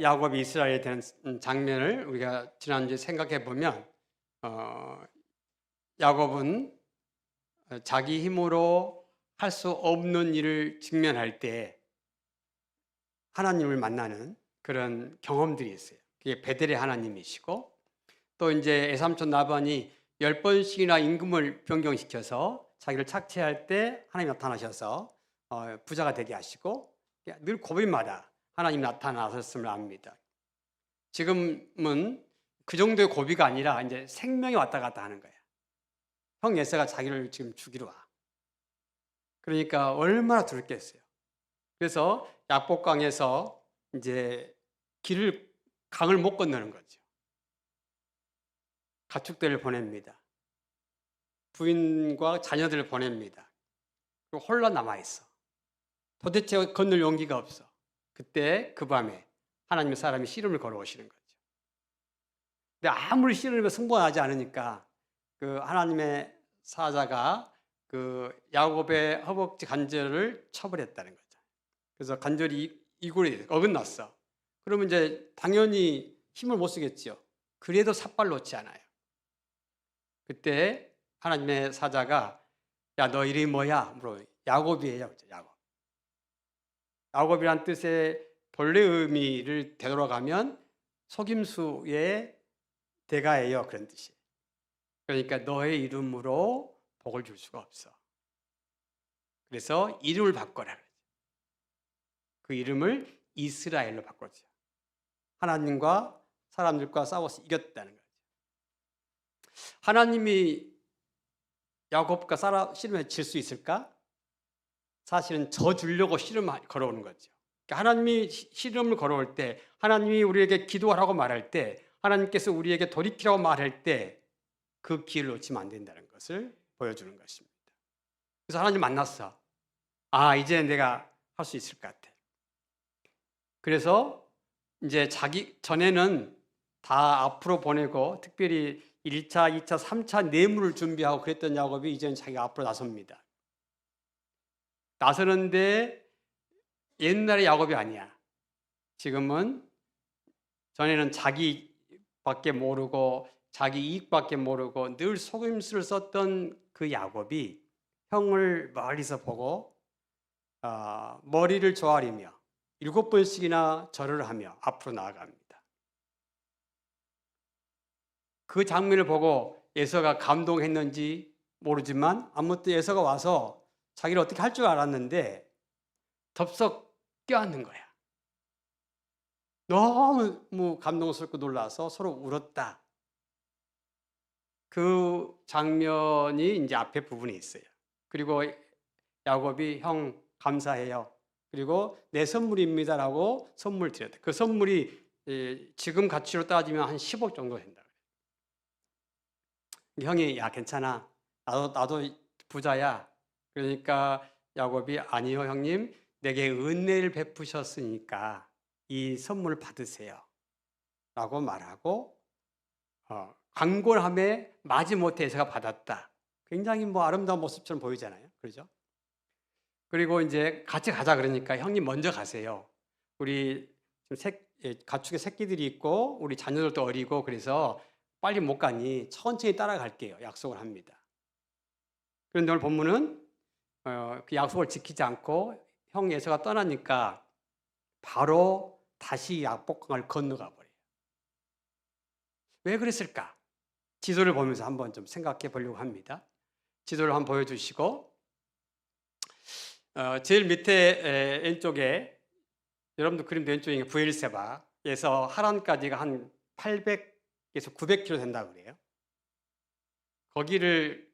야곱이 이스라엘에 대한 장면을 우리가 지난주에 생각해 보면 어, 야곱은 자기 힘으로 할 수 없는 일을 직면할 때 하나님을 만나는 그런 경험들이 있어요. 그게 베델의 하나님이시고 또 이제 애삼촌 나반이 열 번씩이나 임금을 변경시켜서 자기를 착취할 때 하나님 나타나셔서 어, 부자가 되게 하시고 늘 고비마다 하나님 나타나셨음을 압니다. 지금은 그 정도의 고비가 아니라 이제 생명이 왔다 갔다 하는 거야. 형 예세가 자기를 지금 죽이러 와. 그러니까 얼마나 두렵겠어요. 그래서 약복강에서 이제 길을 강을 못 건너는 거죠. 가축들을 보냅니다. 부인과 자녀들을 보냅니다. 그리고 홀로 남아 있어. 도대체 건널 용기가 없어. 그때 그 밤에 하나님의 사람이 씨름을 걸어오시는 거죠. 근데 아무리 씨름을 승부하지 않으니까 그 하나님의 사자가 그 야곱의 허벅지 관절을 처벌했다는 거죠. 그래서 관절이 이골이 어긋났어. 그러면 이제 당연히 힘을 못 쓰겠죠. 그래도 삿발 놓지 않아요. 그때 하나님의 사자가 야 너 이름이 뭐야? 물어 야곱이에요. 야곱. 야곱이란 뜻의 본래 의미를 되돌아가면 속임수의 대가예요. 그런 뜻이. 그러니까 너의 이름으로 복을 줄 수가 없어. 그래서 이름을 바꿔라. 그 이름을 이스라엘로 바꿨죠. 하나님과 사람들과 싸워서 이겼다는 거죠. 하나님이 야곱과 사라 씨름에 질 수 있을까? 사실은 저 주려고 씨름 걸어오는 거죠. 그러니까 하나님이 씨름을 걸어올 때, 하나님이 우리에게 기도하라고 말할 때, 하나님께서 우리에게 돌이키라고 말할 때 그 기회를 놓치면 안 된다는 것을 보여주는 것입니다. 그래서 하나님 만났어. 아, 이제 내가 할 수 있을 것 같아. 그래서 이제 자기 전에는 다 앞으로 보내고 특별히 1차, 2차, 3차 뇌물을 준비하고 그랬던 야곱이 이제는 자기가 앞으로 나섭니다. 나서는데 옛날의 야곱이 아니야. 지금은 전에는 자기밖에 모르고 자기 이익밖에 모르고 늘 속임수를 썼던 그 야곱이 형을 멀리서 보고 어, 머리를 조아리며 일곱 번씩이나 절을 하며 앞으로 나아갑니다. 그 장면을 보고 예서가 감동했는지 모르지만 아무튼 예서가 와서 자기를 어떻게 할 줄 알았는데 덥석 껴안는 거야. 너무 감동스럽고 놀라서 서로 울었다. 그 장면이 이제 앞에 부분에 있어요. 그리고 야곱이 형 감사해요. 그리고 내 선물입니다라고 선물 드렸다. 그 선물이 지금 가치로 따지면 한 10억 정도 된다. 형이 야 괜찮아. 나도 나도 부자야. 그러니까 야곱이 아니요 형님 내게 은혜를 베푸셨으니까 이 선물을 받으세요. 라고 말하고 어, 강골함에 마지못해 에서가 받았다. 굉장히 뭐 아름다운 모습처럼 보이잖아요. 그렇죠? 그리고 이제 같이 가자 그러니까 형님 먼저 가세요. 우리 새, 예, 가축의 새끼들이 있고 우리 자녀들도 어리고 그래서 빨리 못 가니 천천히 따라갈게요. 약속을 합니다. 그런데 오늘 본문은 어, 그 약속을 지키지 않고 형 예서가 떠나니까 바로 다시 약복강을 건너가 버려요. 왜 그랬을까? 지도를 보면서 한번 좀 생각해 보려고 합니다. 지도를 한번 보여주시고 어, 제일 밑에 에, 왼쪽에 여러분도 그림도 왼쪽에 부엘세바에서 하란까지가 한 800에서 900km 된다 그래요. 거기를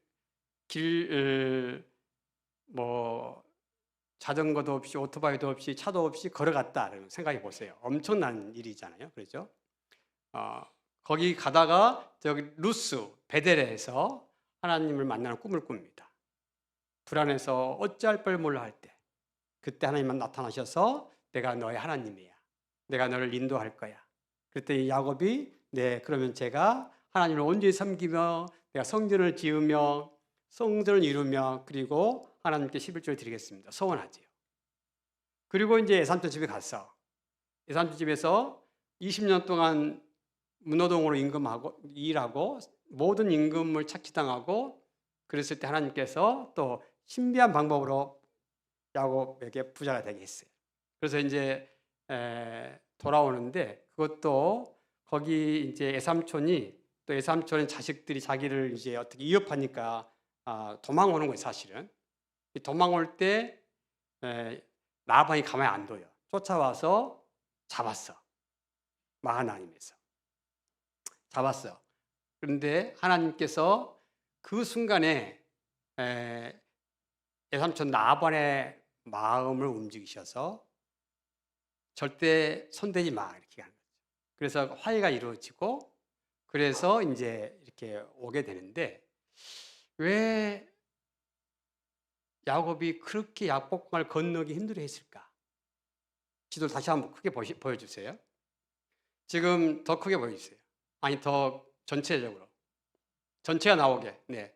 길 뭐 자전거도 없이 오토바이도 없이 차도 없이 걸어갔다 생각해 보세요. 엄청난 일이잖아요. 그렇죠? 어, 거기 가다가 저기 루스 베델에서 하나님을 만나는 꿈을 꿉니다. 불안해서 어찌할 뻔 몰라 할 때, 그때 하나님만 나타나셔서 내가 너의 하나님이야. 내가 너를 인도할 거야. 그때 야곱이 네 그러면 제가 하나님을 온전히 섬기며 내가 성전을 지으며 성전을 이루며 그리고 하나님께 11조를 드리겠습니다. 소원하지요. 그리고 이제 예산촌 집에 갔어. 예산촌 집에서 20년 동안 문노동으로 임금하고 일하고 모든 임금을 착취당하고 그랬을 때 하나님께서 또 신비한 방법으로 야곱에게 부자가 되게 했어요. 그래서 이제 에, 돌아오는데 그것도 거기 이제 애삼촌이 또 애삼촌의 자식들이 자기를 이제 어떻게 위협하니까 아, 도망오는 거예요 사실은. 이 도망올 때 에, 라반이 가만히 안 둬요. 쫓아와서 잡았어. 마하나님에서 잡았어. 그런데 하나님께서 그 순간에 에, 애삼촌 나반의 마음을 움직이셔서 절대 손대지 마 이렇게 하는 거죠. 그래서 화해가 이루어지고 그래서 이제 이렇게 오게 되는데 왜 야곱이 그렇게 야복강을 건너기 힘들어 했을까? 지도를 다시 한번 크게 보시, 보여주세요. 지금 더 크게 보여주세요. 아니 더 전체적으로 전체가 나오게. 네.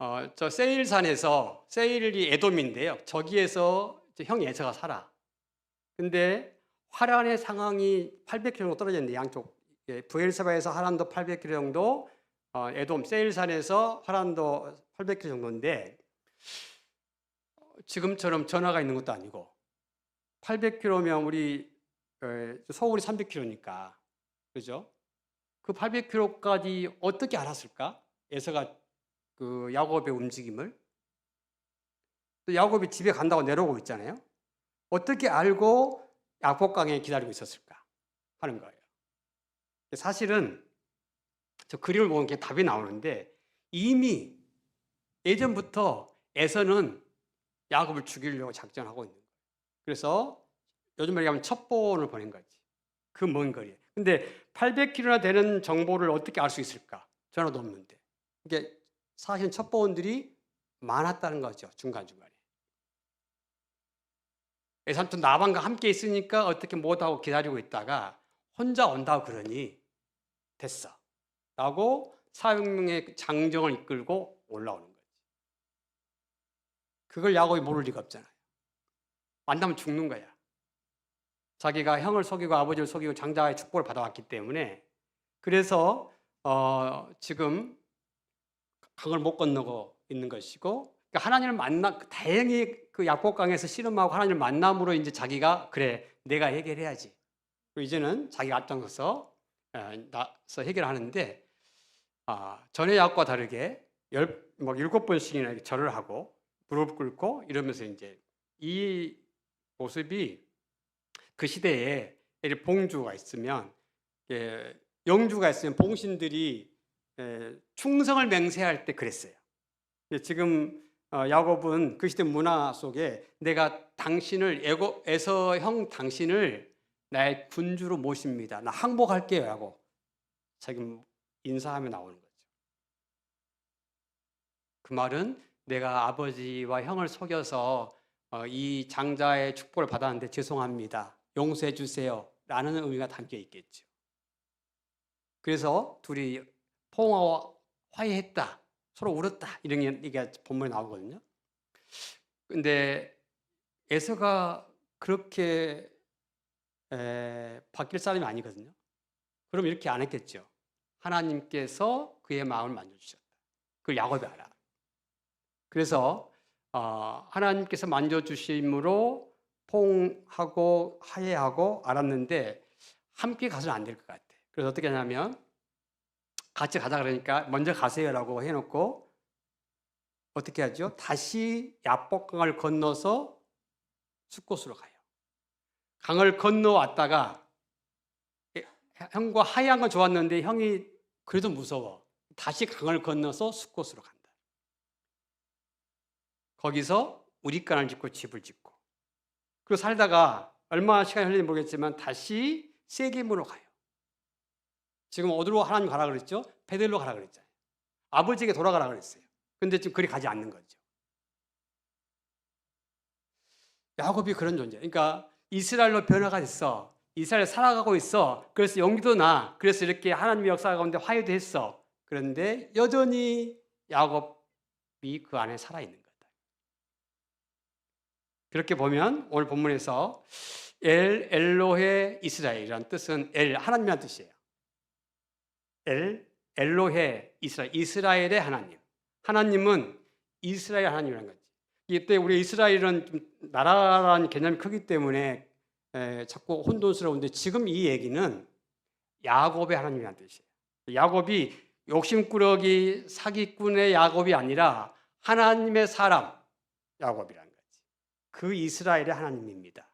어, 저 세일산에서 세일이 에돔인데요. 저기에서 형 예서가 살아. 근데 화란의 상황이 800km 정도 떨어져 있는데 양쪽 예, 부엘세바에서 하란도 800km 정도, 어, 에돔 세일산에서 하란도 800km 정도인데 어, 지금처럼 전화가 있는 것도 아니고 800km면 우리 어, 서울이 300km니까 그죠? 그 800km까지 어떻게 알았을까? 에서가 그 야곱의 움직임을 또 야곱이 집에 간다고 내려오고 있잖아요. 어떻게 알고 야복강에 기다리고 있었을까 하는 거예요. 사실은 저 그림을 보면 답이 나오는데 이미 예전부터 에서는 야곱을 죽이려고 작전하고 있는 거예요. 그래서 요즘 얘기하면 첩보를 보낸 거지. 그 먼 거리에. 근데 800km나 되는 정보를 어떻게 알 수 있을까? 전화도 없는데. 이게 사실 첩보원들이 많았다는 거죠. 중간중간에. 애삼촌 나방과 함께 있으니까 어떻게 못하고 기다리고 있다가 혼자 온다고 그러니 됐어. 라고 사육명의 장정을 이끌고 올라오는 거지. 그걸 야곱이 모를 리가 없잖아요. 만나면 죽는 거야. 자기가 형을 속이고 아버지를 속이고 장자의 축복을 받아왔기 때문에 그래서 어, 지금 강을 못 건너고 있는 것이고 그러니까 하나님을 만나 다행히 그 약복강에서 씨름하고 하나님을 만남으로 이제 자기가 그래 내가 해결해야지. 이제는 자기가 앞장서서 어, 나서 해결하는데 아, 전의 약과 다르게 열, 뭐 일곱 번씩이나 절을 하고 무릎 꿇고 이러면서 이제 이 모습이 그 시대에 봉주가 있으면 예, 영주가 있으면 봉신들이 예, 충성을 맹세할 때 그랬어요. 근데 지금 어, 야곱은 그 시대 문화 속에 내가 당신을 에고, 에서 형 당신을 나의 군주로 모십니다. 나 항복할게요 하고 자기 인사하며 나오는 거죠. 그 말은 내가 아버지와 형을 속여서 어, 이 장자의 축복을 받았는데 죄송합니다. 용서해 주세요. 라는 의미가 담겨 있겠죠. 그래서 둘이 포옹하고 화해했다. 서로 울었다. 이런 얘기가 본문에 나오거든요. 근데 에서가 그렇게 에, 바뀔 사람이 아니거든요. 그럼 이렇게 안 했겠죠. 하나님께서 그의 마음을 만져주셨다. 그걸 야곱이 알아. 그래서 어, 하나님께서 만져주심으로 포옹하고 화해하고 알았는데 함께 가서는 안 될 것 같아. 그래서 어떻게 하냐면 같이 가자 그러니까 먼저 가세요라고 해놓고 어떻게 하죠? 다시 야복강을 건너서 숫곳으로 가요. 강을 건너왔다가 형과 하얀 건 좋았는데 형이 그래도 무서워. 다시 강을 건너서 숫곳으로 간다. 거기서 우리간을 짓고 집을 짓고 그리고 살다가 얼마나 시간이 흘리는지 모르겠지만 다시 세겜으로 가요. 지금 어디로 하나님 가라 그랬죠? 베델로 가라 그랬잖아요. 아버지에게 돌아가라 그랬어요. 근데 지금 그리 가지 않는 거죠. 야곱이 그런 존재. 그러니까 이스라엘로 변화가 됐어. 이스라엘 살아가고 있어. 그래서 용기도 나. 그래서 이렇게 하나님의 역사 가운데 화해도 했어. 그런데 여전히 야곱이 그 안에 살아 있는 거다. 그렇게 보면 오늘 본문에서 엘 엘로헤 이스라엘이란 뜻은 엘 하나님이란 뜻이에요. 엘 엘로헤 이스라엘 이스라엘의 하나님. 하나님은 이스라엘 하나님이라는 거지. 이때 우리 이스라엘은 좀 나라라는 개념이 크기 때문에 에, 자꾸 혼돈스러운데 지금 이 얘기는 야곱의 하나님이라는 뜻이에요. 야곱이 욕심꾸러기 사기꾼의 야곱이 아니라 하나님의 사람 야곱이라는. 그 이스라엘의 하나님입니다.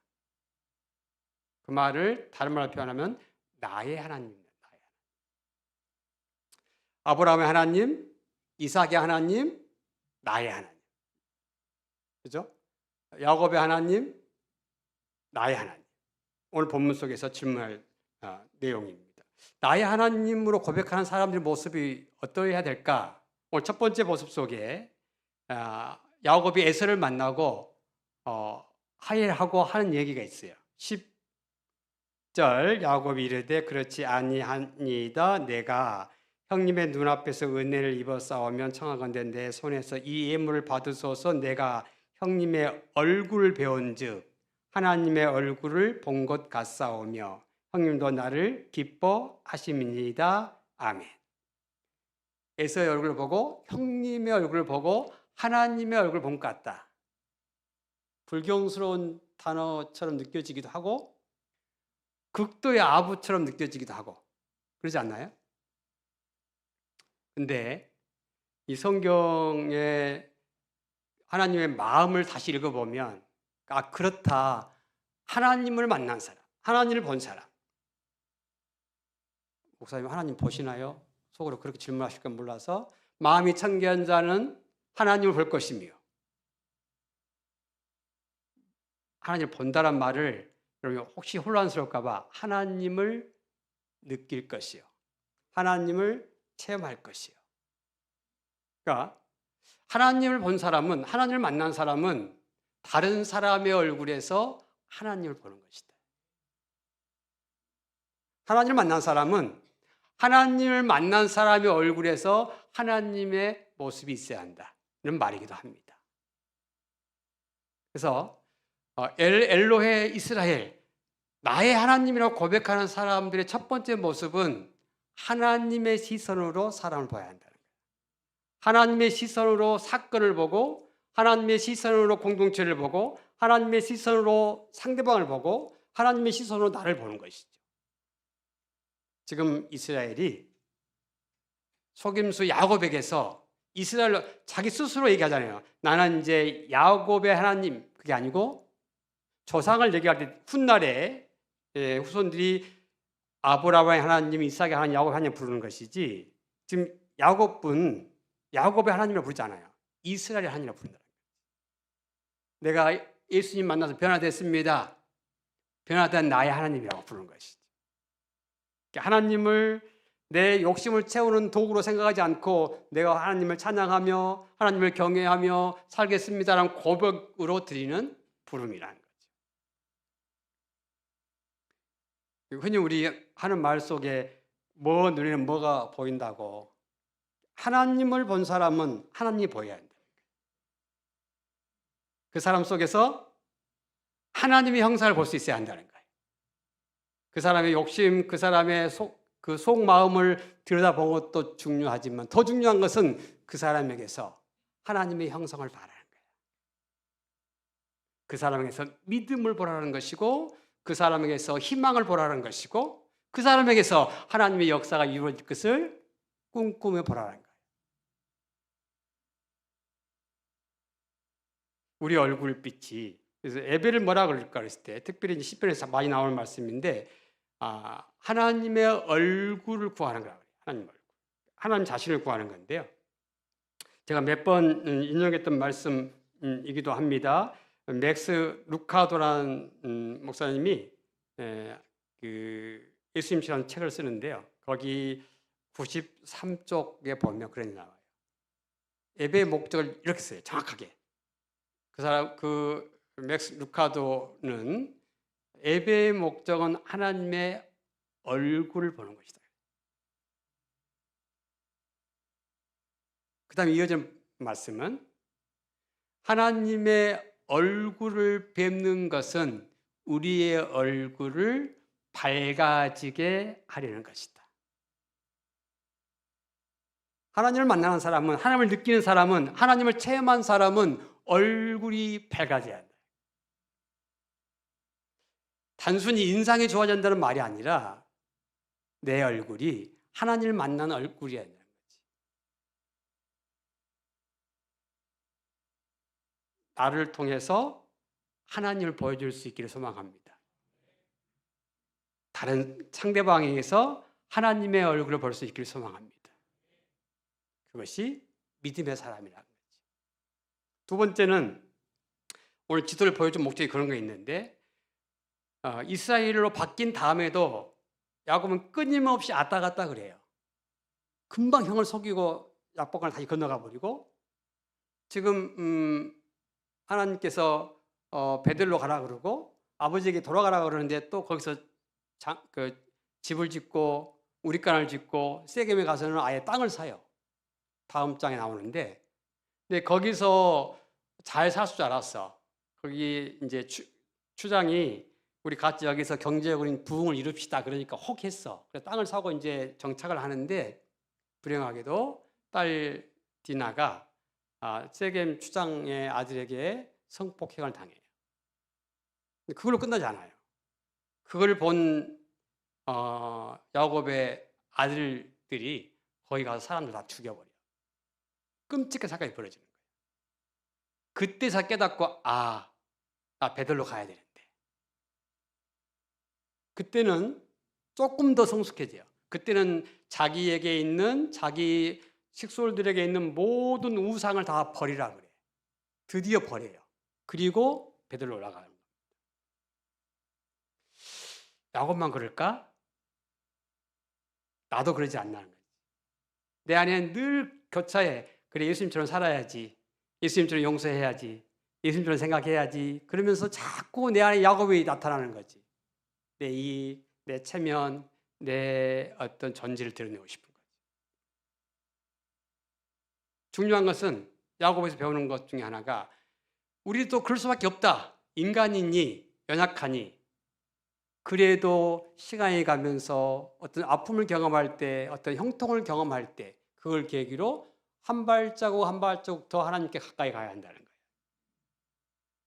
그 말을 다른 말로 표현하면 나의 하나님입니다. 아브라함의 하나님, 이삭의 하나님, 나의 하나님. 그죠? 야곱의 하나님, 나의 하나님. 오늘 본문 속에서 질문할 아, 내용입니다. 나의 하나님으로 고백하는 사람들의 모습이 어떠해야 될까? 오늘 첫 번째 모습 속에 아, 야곱이 에서를 만나고 어, 하일하고 하는 얘기가 있어요. 10절 야곱이 이르되 그렇지 아니하니이다 내가 형님의 눈앞에서 은혜를 입어 싸우면 청하건대 내 손에서 이 예물을 받으소서 내가 형님의 얼굴을 배운즉 하나님의 얼굴을 본 것 같사오며 형님도 나를 기뻐하심이니이다 아멘. 에서의 얼굴을 보고 형님의 얼굴을 보고 하나님의 얼굴을 본 것 같다. 불경스러운 단어처럼 느껴지기도 하고 극도의 아부처럼 느껴지기도 하고 그러지 않나요? 근데 이 성경에 하나님의 마음을 다시 읽어보면 아 그렇다 하나님을 만난 사람 하나님을 본 사람 목사님 하나님 보시나요? 속으로 그렇게 질문하실 건 몰라서 마음이 청결한 자는 하나님을 볼 것이며 하나님을 본다란 말을 여러분 혹시 혼란스러울까봐 하나님을 느낄 것이요 하나님을 체험할 것이요 그러니까 하나님을 본 사람은 하나님을 만난 사람은 다른 사람의 얼굴에서 하나님을 보는 것이다. 하나님을 만난 사람은 하나님을 만난 사람의 얼굴에서 하나님의 모습이 있어야 한다. 이런 말이기도 합니다. 그래서 어, 엘, 엘로헤 이스라엘 나의 하나님이라고 고백하는 사람들의 첫 번째 모습은 하나님의 시선으로 사람을 봐야 한다는 거예요. 하나님의 시선으로 사건을 보고 하나님의 시선으로 공동체를 보고 하나님의 시선으로 상대방을 보고 하나님의 시선으로 나를 보는 것이죠. 지금 이스라엘이 속임수 야곱에게서 이스라엘 자기 스스로 얘기하잖아요. 나는 이제 야곱의 하나님 그게 아니고 조상을 얘기할 때 훗날에 예, 후손들이 아브라함의 하나님, 이삭의 하나님, 야곱의 하나님 부르는 것이지 지금 야곱은 야곱의 하나님을 부르잖아요. 이스라엘의 하나님을 부른다. 내가 예수님 만나서 변화됐습니다. 변화된 나의 하나님이라고 부르는 것이지. 하나님을 내 욕심을 채우는 도구로 생각하지 않고 내가 하나님을 찬양하며 하나님을 경외하며 살겠습니다라는 고백으로 드리는 부름이라는 거죠. 흔히 우리 하는 말 속에 뭐 눈에는 뭐가 보인다고 하나님을 본 사람은 하나님이 보여야 한다. 그 사람 속에서 하나님의 형상을 볼 수 있어야 한다는 거예요. 그 사람의 욕심, 그 사람의 속, 그 속마음을 들여다보는 것도 중요하지만 더 중요한 것은 그 사람에게서 하나님의 형성을 바라는 거예요. 그 사람에게서 믿음을 보라는 것이고 그 사람에게서 희망을 보라는 것이고 그 사람에게서 하나님의 역사가 이루어질 것을 꿈꾸며 보라는 거예요. 우리 얼굴빛이 그래서 에베를 뭐라 그럴까 그랬을 때 특별히 시편에서 많이 나오는 말씀인데 아, 하나님의 얼굴을 구하는 거예요. 하나님 얼굴. 하나님 자신을 구하는 건데요. 제가 몇 번 인용했던 말씀이기도 합니다. 맥스 루카도라는 음, 목사님이 에, 그 예수님이라는 책을 쓰는데요. 거기 93쪽에 보면 그런 게 나와요. 예배의 목적을 이렇게 써요. 정확하게. 그 사람 그 맥스 루카도는 예배의 목적은 하나님의 얼굴을 보는 것이다. 그 다음에 이어진 말씀은 하나님의 얼굴을 뵙는 것은 우리의 얼굴을 밝아지게 하려는 것이다. 하나님을 만나는 사람은 하나님을 느끼는 사람은 하나님을 체험한 사람은 얼굴이 밝아져야 한다. 단순히 인상이 좋아진다는 말이 아니라 내 얼굴이 하나님을 만나는 얼굴이어야 한 나를 통해서 하나님을 보여줄 수 있기를 소망합니다. 다른 상대방에게서 하나님의 얼굴을 볼 수 있기를 소망합니다. 그것이 믿음의 사람이라는 거지. 두 번째는 오늘 지도를 보여준 목적이 그런 게 있는데 어, 이스라엘로 바뀐 다음에도 야곱은 끊임없이 왔다 갔다 그래요. 금방 형을 속이고 약복을 다시 건너가 버리고 지금 음, 하나님께서 어, 베들로 가라 그러고 아버지에게 돌아가라 그러는데 또 거기서 장, 그 집을 짓고 우리간을 짓고 세겜에 가서는 아예 땅을 사요. 다음 장에 나오는데 근데 거기서 잘살줄 알았어. 거기 이제 추, 추장이 우리 같이 여기서 경제적인 부흥을 이룹시다. 그러니까 혹 했어. 그래서 땅을 사고 이제 정착을 하는데 불행하게도 딸 디나가 아, 세겜 추장의 아들에게 성폭행을 당해요. 그걸로 끝나지 않아요. 그걸 본 어, 야곱의 아들들이 거기 가서 사람들 다 죽여버려. 끔찍한 사건이 벌어지는 거예요. 그때서 깨닫고 아, 나 베들로 가야 되는데. 그때는 조금 더 성숙해져요. 그때는 자기에게 있는 자기 식솔들에게 있는 모든 우상을 다 버리라 그래. 드디어 버려요. 그리고 베들로 올라가는 겁니다. 야곱만 그럴까? 나도 그러지 않나는 거지. 내 안에 늘 교차해. 그래 예수님처럼 살아야지. 예수님처럼 용서해야지. 예수님처럼 생각해야지. 그러면서 자꾸 내 안에 야곱이 나타나는 거지. 내 이, 내 체면, 내 어떤 전지를 드러내고 싶은 거지. 중요한 것은 야곱에서 배우는 것 중에 하나가 우리도 그럴 수밖에 없다. 인간이니 연약하니 그래도 시간이 가면서 어떤 아픔을 경험할 때, 어떤 형통을 경험할 때 그걸 계기로 한 발자국 한 발자국 더 하나님께 가까이 가야 한다는 거예요.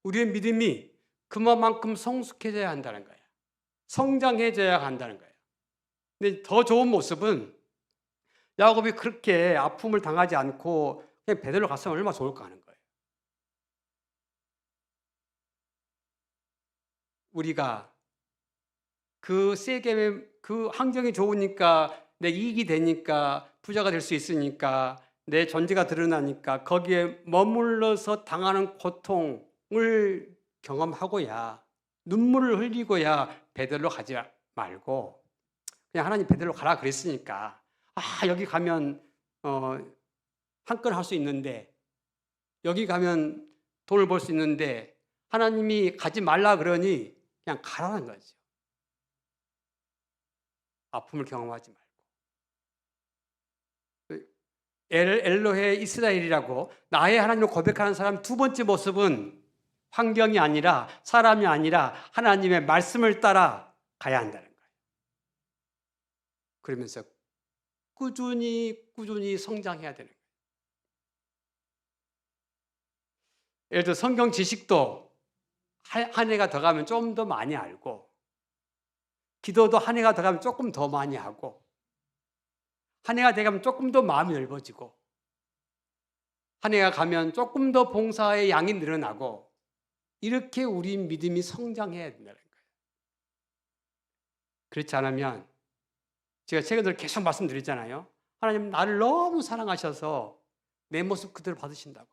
우리의 믿음이 그만큼 성숙해져야 한다는 거예요. 성장해져야 한다는 거예요. 근데 더 좋은 모습은 야곱이 그렇게 아픔을 당하지 않고 그냥 베들로 갔으면 얼마나 좋을까 하는 거예요. 우리가 그 세겜의 그 환경이 좋으니까 내 이익이 되니까 부자가 될 수 있으니까 내 존재가 드러나니까 거기에 머물러서 당하는 고통을 경험하고야 눈물을 흘리고야 베들로 가지 말고 그냥 하나님 베들로 가라 그랬으니까 아 여기 가면 어, 한 건 할 수 있는데 여기 가면 돈을 벌 수 있는데 하나님이 가지 말라 그러니 그냥 가라는 거죠. 아픔을 경험하지 말고. 엘, 엘로헤 이스라엘이라고 나의 하나님을 고백하는 사람 두 번째 모습은 환경이 아니라 사람이 아니라 하나님의 말씀을 따라 가야 한다는 거예요. 그러면서 꾸준히 꾸준히 성장해야 되는 거예요. 예를 들어 성경 지식도 한 해가 더 가면 좀 더 많이 알고 기도도 한 해가 더 가면 조금 더 많이 하고 한 해가 되가면 조금 더 마음이 넓어지고 한 해가 가면 조금 더 봉사의 양이 늘어나고 이렇게 우리 믿음이 성장해야 된다는 거예요. 그렇지 않으면 제가 최근에 계속 말씀드렸잖아요. 하나님 나를 너무 사랑하셔서 내 모습 그대로 받으신다고.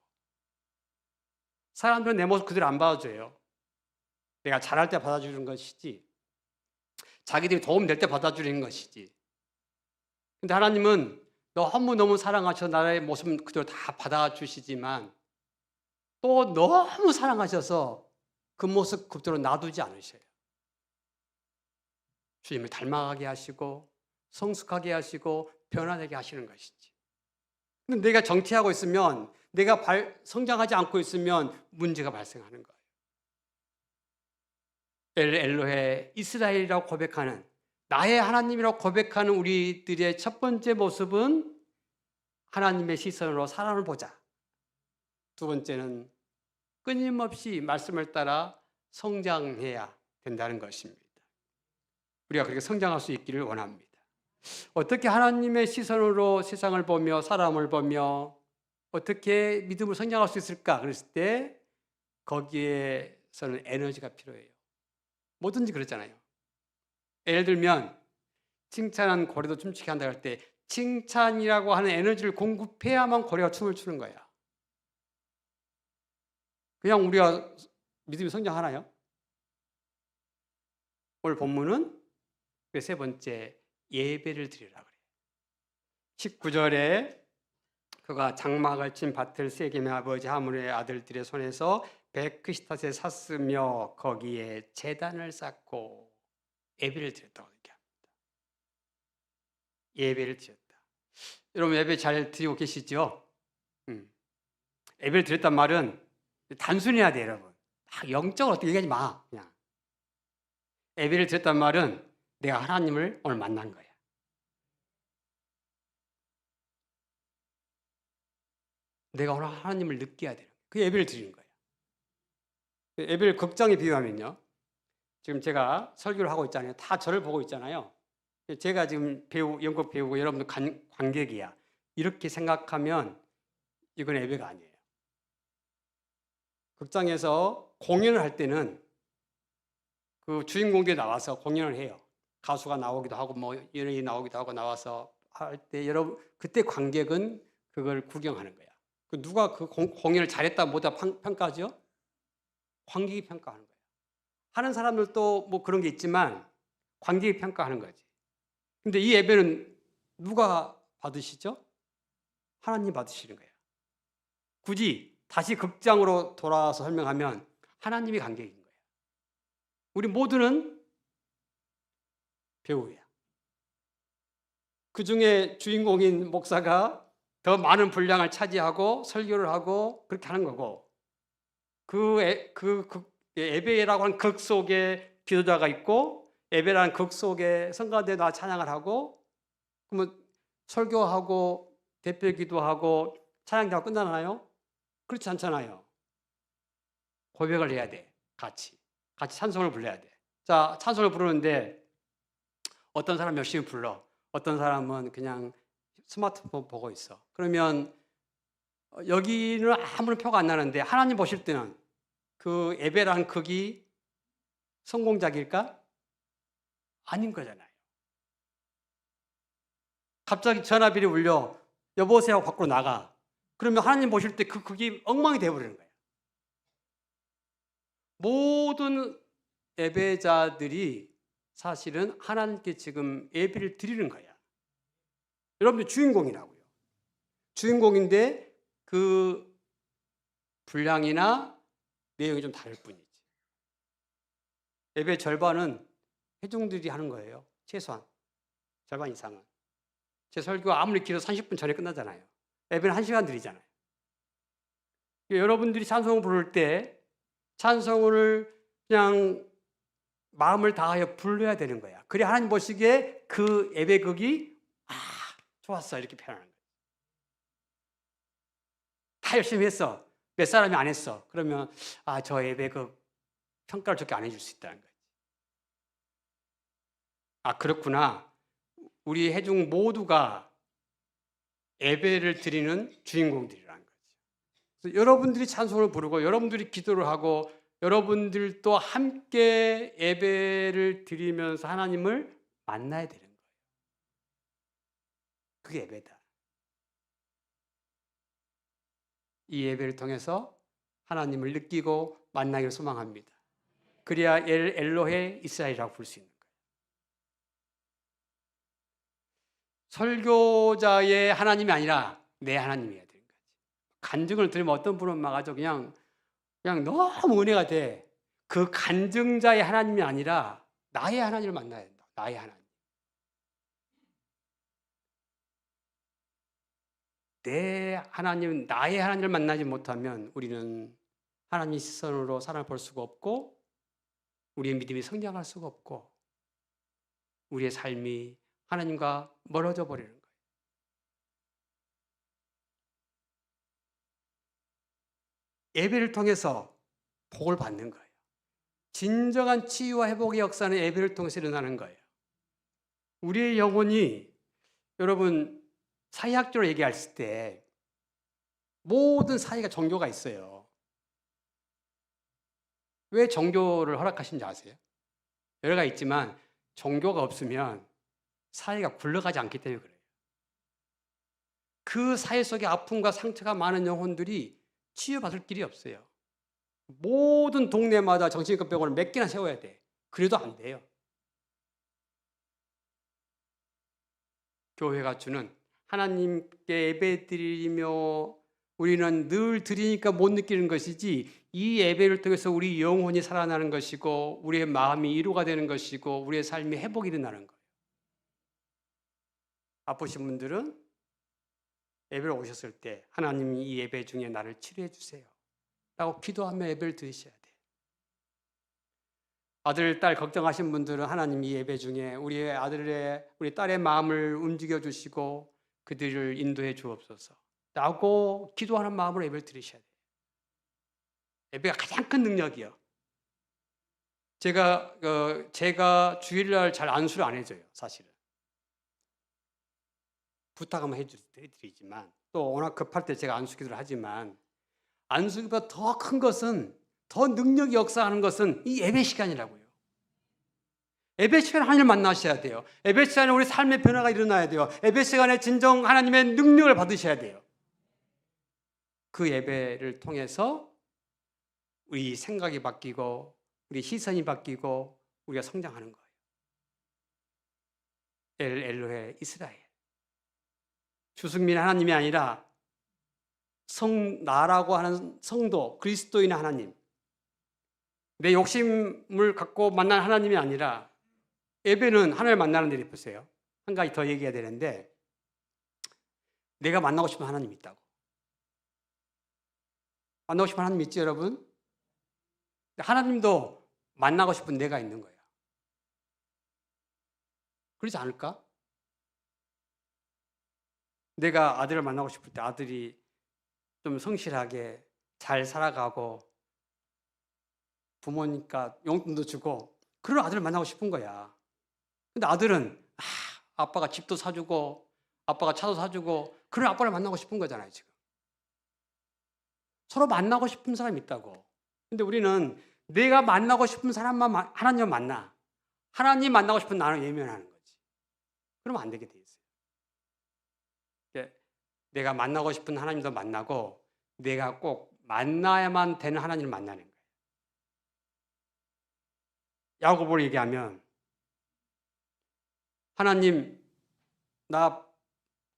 사람들은 내 모습 그대로 안 받아줘요. 내가 잘할 때 받아주는 것이지. 자기들이 도움 될 때 받아주는 것이지. 근데 하나님은 너무너무 사랑하셔서 나의 모습 그대로 다 받아주시지만 또 너무 사랑하셔서 그 모습 그대로 놔두지 않으셔요. 주님을 닮아가게 하시고 성숙하게 하시고 변화되게 하시는 것이지. 근데 내가 정체하고 있으면 내가 발, 성장하지 않고 있으면 문제가 발생하는 거예요. 엘 엘로헤 이스라엘이라고 고백하는 나의 하나님이라고 고백하는 우리들의 첫 번째 모습은 하나님의 시선으로 사람을 보자. 두 번째는 끊임없이 말씀을 따라 성장해야 된다는 것입니다. 우리가 그렇게 성장할 수 있기를 원합니다. 어떻게 하나님의 시선으로 세상을 보며 사람을 보며 어떻게 믿음을 성장할 수 있을까? 그랬을 때 거기에서는 에너지가 필요해요. 뭐든지 그렇잖아요. 예를 들면 칭찬한 고래도 춤추게 한다 할 때 칭찬이라고 하는 에너지를 공급해야만 고래가 춤을 추는 거야. 그냥 우리가 믿음이 성장하나요? 오늘 본문은 그세 번째 예배를 드리라 그래요. 19절에 그가 장막을 친 밭을 세겜의 아버지 하물의 아들들의 손에서 베크시탓에 샀으며 거기에 제단을 쌓고 예배를 드렸다고 얘기합니다. 예배를 드렸다. 여러분 예배 잘 드리고 계시죠? 음. 예배를 드렸단 말은 단순해야 돼 여러분. 막 영적으로 어떻게 얘기하지 마. 그냥 예배를 드렸단 말은 내가 하나님을 오늘 만난 거야. 내가 오늘 하나님을 느껴야 되는. 그 예배를 드리는 거예요. 예배를 극장에 비유하면요. 지금 제가 설교를 하고 있잖아요. 다 저를 보고 있잖아요. 제가 지금 배우, 연극 배우고 여러분들 관, 관객이야. 이렇게 생각하면 이건 예배가 아니에요. 극장에서 공연을 할 때는 그 주인공들이 나와서 공연을 해요. 가수가 나오기도 하고 뭐 연예인이 나오기도 하고 나와서 할 때 여러분 그때 관객은 그걸 구경하는 거야. 그 누가 그 공 연을 잘했다 못했다 평가하죠? 관객이 평가하는 거예요. 하는 사람들도 뭐 그런 게 있지만 관객이 평가하는 거지. 근데 이 예배는 누가 받으시죠? 하나님 받으시는 거예요. 굳이 다시 극장으로 돌아와서 설명하면 하나님이 관객인 거예요. 우리 모두는 배우야. 그 중에 주인공인 목사가 더 많은 분량을 차지하고 설교를 하고 그렇게 하는 거고 그, 애, 그, 그 예배라고 하는 극 속에 기도자가 있고 예배라는 극 속에 성가대 나 찬양을 하고 그러면 설교하고 대표 기도하고 찬양하고 끝나나요? 그렇지 않잖아요. 고백을 해야 돼. 같이. 같이 찬송을 불러야 돼. 자, 찬송을 부르는데 어떤 사람 열심히 불러. 어떤 사람은 그냥 스마트폰 보고 있어. 그러면 여기는 아무런 표가 안 나는데 하나님 보실 때는 그 예배라는 극이 성공작일까? 아닌 거잖아요. 갑자기 전화비리 울려 여보세요 밖으로 나가. 그러면 하나님 보실 때 그 극이 엉망이 되어버리는 거예요. 모든 예배자들이 사실은 하나님께 지금 예배를 드리는 거야. 여러분들 주인공이라고요. 주인공인데 그 분량이나 내용이 좀 다를 뿐이지. 예배 절반은 회중들이 하는 거예요. 최소한. 절반 이상은. 제 설교가 아무리 길어 30분 전에 끝나잖아요. 예배는 1시간 드리잖아요. 여러분들이 찬송을 부를 때 찬송을 그냥 마음을 다하여 불러야 되는 거야. 그래 하나님 보시기에 그 예배극이 아 좋았어 이렇게 표현하는 거야. 다 열심히 했어. 몇 사람이 안 했어. 그러면 아 저 예배극 평가를 좋게 안 해줄 수 있다는 거지. 아 그렇구나. 우리 해중 모두가 예배를 드리는 주인공들이라는 거죠. 여러분들이 찬송을 부르고 여러분들이 기도를 하고 여러분들도 함께 예배를 드리면서 하나님을 만나야 되는 거예요. 그게 예배다. 이 예배를 통해서 하나님을 느끼고 만나기를 소망합니다. 그래야 엘 엘로헤 이스라엘이라고 부를 수 있는 거예요. 설교자의 하나님이 아니라 내 하나님이어야 되는 거지. 간증을 들으면 어떤 분은 막 아주 그냥 그냥 너무 은혜가 돼. 그 간증자의 하나님이 아니라 나의 하나님을 만나야 된다. 나의 하나님. 내 하나님, 나의 하나님을 만나지 못하면 우리는 하나님 시선으로 사람을 볼 수가 없고 우리의 믿음이 성장할 수가 없고 우리의 삶이 하나님과 멀어져 버리는 거예요. 예배를 통해서 복을 받는 거예요. 진정한 치유와 회복의 역사는 예배를 통해서 일어나는 거예요. 우리의 영혼이 여러분 사회학적으로 얘기했을 때 모든 사회가 종교가 있어요. 왜 종교를 허락하신지 아세요? 여러 가지 있지만 종교가 없으면 사회가 굴러가지 않기 때문에 그래요. 그 사회 속에 아픔과 상처가 많은 영혼들이 치유받을 길이 없어요. 모든 동네마다 정신과 병원을 몇 개나 세워야 돼. 그래도 안 돼요. 교회가 주는 하나님께 예배 드리며 우리는 늘 드리니까 못 느끼는 것이지 이 예배를 통해서 우리 영혼이 살아나는 것이고 우리의 마음이 이루가 되는 것이고 우리의 삶이 회복이 일어나는 거예요. 아프신 분들은 예배를 오셨을 때 하나님 이 예배 중에 나를 치료해 주세요. 라고 기도하며 예배를 드리셔야 돼요. 아들, 딸 걱정하신 분들은 하나님 이 예배 중에 우리의 아들의, 우리 딸의 마음을 움직여 주시고 그들을 인도해 주옵소서. 라고 기도하는 마음으로 예배를 드리셔야 돼요. 예배가 가장 큰 능력이요. 제가, 어, 제가 주일날 잘 안수를 안 해줘요, 사실은. 부탁하면 해드리지만, 또 워낙 급할 때 제가 안수 기도를 하지만, 안수기보다 더 큰 것은 더 능력이 역사하는 것은 이 예배 시간이라고요. 예배 시간에 하나님을 만나셔야 돼요. 예배 시간에 우리 삶의 변화가 일어나야 돼요. 예배 시간에 진정 하나님의 능력을 받으셔야 돼요. 그 예배를 통해서 우리 생각이 바뀌고 우리 시선이 바뀌고 우리가 성장하는 거예요. 엘 엘로헤 이스라엘. 주승민 하나님이 아니라 성 나라고 하는 성도 그리스도인 하나님 내 욕심을 갖고 만난 하나님이 아니라 예배는 하나님을 만나는 데를 보세요. 한 가지 더 얘기해야 되는데 내가 만나고 싶은 하나님이 있다고. 만나고 싶은 하나님 있지 여러분? 하나님도 만나고 싶은 내가 있는 거예요. 그렇지 않을까? 내가 아들을 만나고 싶을 때 아들이 좀 성실하게 잘 살아가고 부모니까 용돈도 주고 그런 아들을 만나고 싶은 거야. 근데 아들은 아, 아빠가 집도 사주고 아빠가 차도 사주고 그런 아빠를 만나고 싶은 거잖아요, 지금. 서로 만나고 싶은 사람이 있다고. 근데 우리는 내가 만나고 싶은 사람만 하나님 만나. 하나님 만나고 싶은 나를 예면하는 거지. 그러면 안 되게 돼 있어요. 내가 만나고 싶은 하나님도 만나고 내가 꼭 만나야만 되는 하나님을 만나는 거예요. 야고보로 얘기하면 하나님 나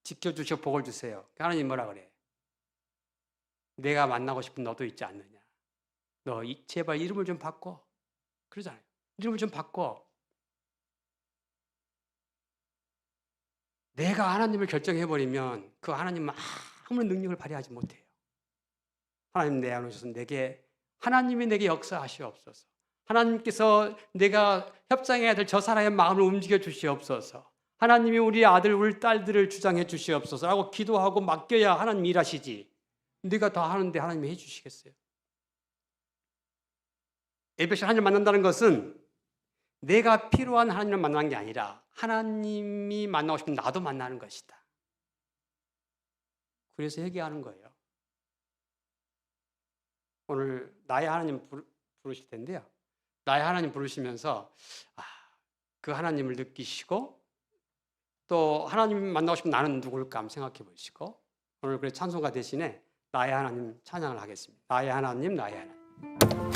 지켜주시고 복을 주세요. 하나님 뭐라 그래? 내가 만나고 싶은 너도 있지 않느냐? 너 제발 이름을 좀 바꿔. 그러잖아요. 이름을 좀 바꿔. 내가 하나님을 결정해버리면 그 하나님은 아무런 능력을 발휘하지 못해요. 하나님 내 안에 오셔서 내게 하나님이 내게 역사하시옵소서. 하나님께서 내가 협상해야 될 저 사람의 마음을 움직여 주시옵소서. 하나님이 우리 아들, 우리 딸들을 주장해 주시옵소서. 라고 기도하고 맡겨야 하나님 일하시지. 네가 다 하는데 하나님이 해 주시겠어요? 예배시 하나님 만난다는 것은 내가 필요한 하나님을 만나는 게 아니라 하나님이 만나고 싶은 나도 만나는 것이다. 그래서 회개하는 거예요. 오늘 나의 하나님 부르실 텐데요. 나의 하나님 부르시면서 아, 그 하나님을 느끼시고 또 하나님 만나고 싶은 나는 누굴까 생각해 보시고 오늘 그 찬송가 대신에 나의 하나님 찬양을 하겠습니다. 나의 하나님, 나의 하나님.